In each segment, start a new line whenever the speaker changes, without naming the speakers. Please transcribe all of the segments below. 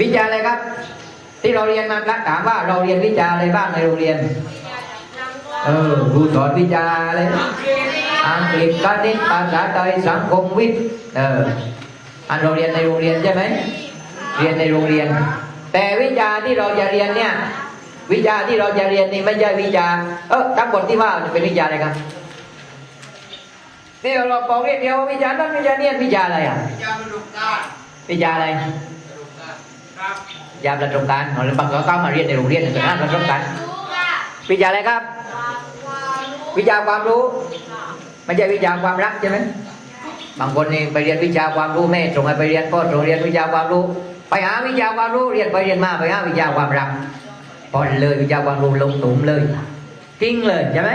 วิชาอะไรครับ ที่เราเรียนมาพระถามว่าเราเรียนวิชาอะไรบ้างในโรงเรียน เออครูสอนวิชาอะไรนะอังกฤษคณิตภาษาไทยสังคมวิทย์เอออันเราเรียนในโรงเรียนใช่ไหมเรียนในโรงเรียน แต่วิชาที่เราจะเรียนเนี่ย วิชาที่เราจะเรียนนี่ไม่ใช่วิชาเออทั้งหมดที่ว่าเป็นวิชาอะไรครับที่เราบอกเรียกเดียวว่าวิชานั้นวิชาเนี้วิชาอะไรอะ
ยาประดุกการ
วิชาอะไร
ประดุกการครับ
ยาประสบการณ์หรือบางก็เข้ามาเรียนในโรงเรียนแต่นั่นประสบการณ์วิชาอะไรครับ วิชาความรู้ไม่ใช่วิชาความรักใช่ไหมบางคนนี่ไปเรียนวิชาความรู้แม่ส่งให้ไปเรียนก็ส่งเรียนวิชาความรู้ ไปหาวิชาความรู้เรียนไปเรียนมาไปหาวิชาความรักพอเลยวิชาความรู้ลงตุ่มเลยทิ้งเลยใช่ไหม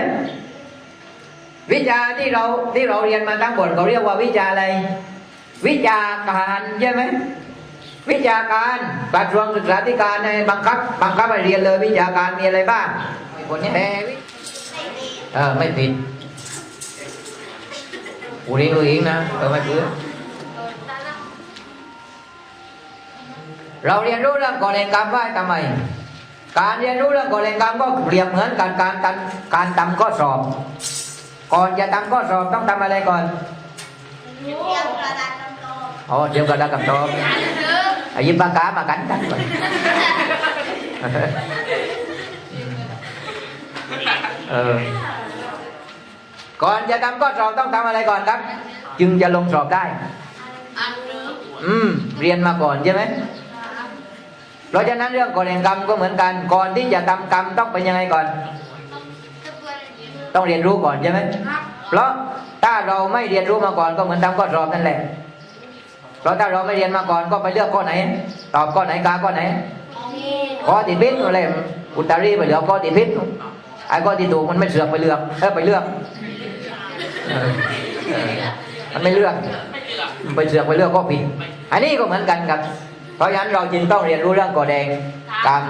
วิชาที่เราที่เราเรียนมาทั้งหมดเขาเรียกว่าวิชาอะไร วิชาการใช่ไหม วิชาการกระทรวงศึกษาธิการในบังคับบังคับให้เรียนเลยวิชาการมีอะไรบ้างคนนี้แต่วิเออไม่ผิดกูเรียนรู้เองนะเออไม่ผิดเราเรียนรู้เรื่องก่อแรงกรรมว่าทำไม การเรียนรู้เรื่องก่อแรงกรรมก็เปรียบเหมือนการการการการทำข้อสอบ ก่อนจะทำข้อสอบต้องทำอะไรก่อนอ๋อเดี๋ยวกระดาษกับตอบอา ยิบปากกามากันกันก่อนเออก่อนจะทำข้อสอบต้องทำอะไรก่อนครับ จึงจะลงสอบได้ อืม เรียนมาก่อนใช่ไหมเพราะฉะนั้นเรื่องก่อนแห่งกรรมก็เหมือนกัน ก่อนที่จะทำกรรมต้องเป็นยังไงก่อน ต้องเรียนรู้ก่อนใช่ไหมเพราะถ้าเราไม่เรียนรู้มาก่อนก็เหมือนทำข้อสอบนั่นแหละเพ ราะถ้าเราไม่เรียนมาก่อนก็ไปเลือกข้อไหน ตอบข้อไหนกาข้อไหนข้อติดพิษอะไรอุตรีไปเหลือกข้อติดพิษไอ้ข้อที่ถูกมันไม่เสือกไปเลือกเออไปเลือก มันไม่เลือกไปเสือกไปเลือกข้อผิดอันนี้ก็เหมือนกันครับ เพราะฉะนั้นเราจึงต้องเรียนรู้เรื่องกอแดง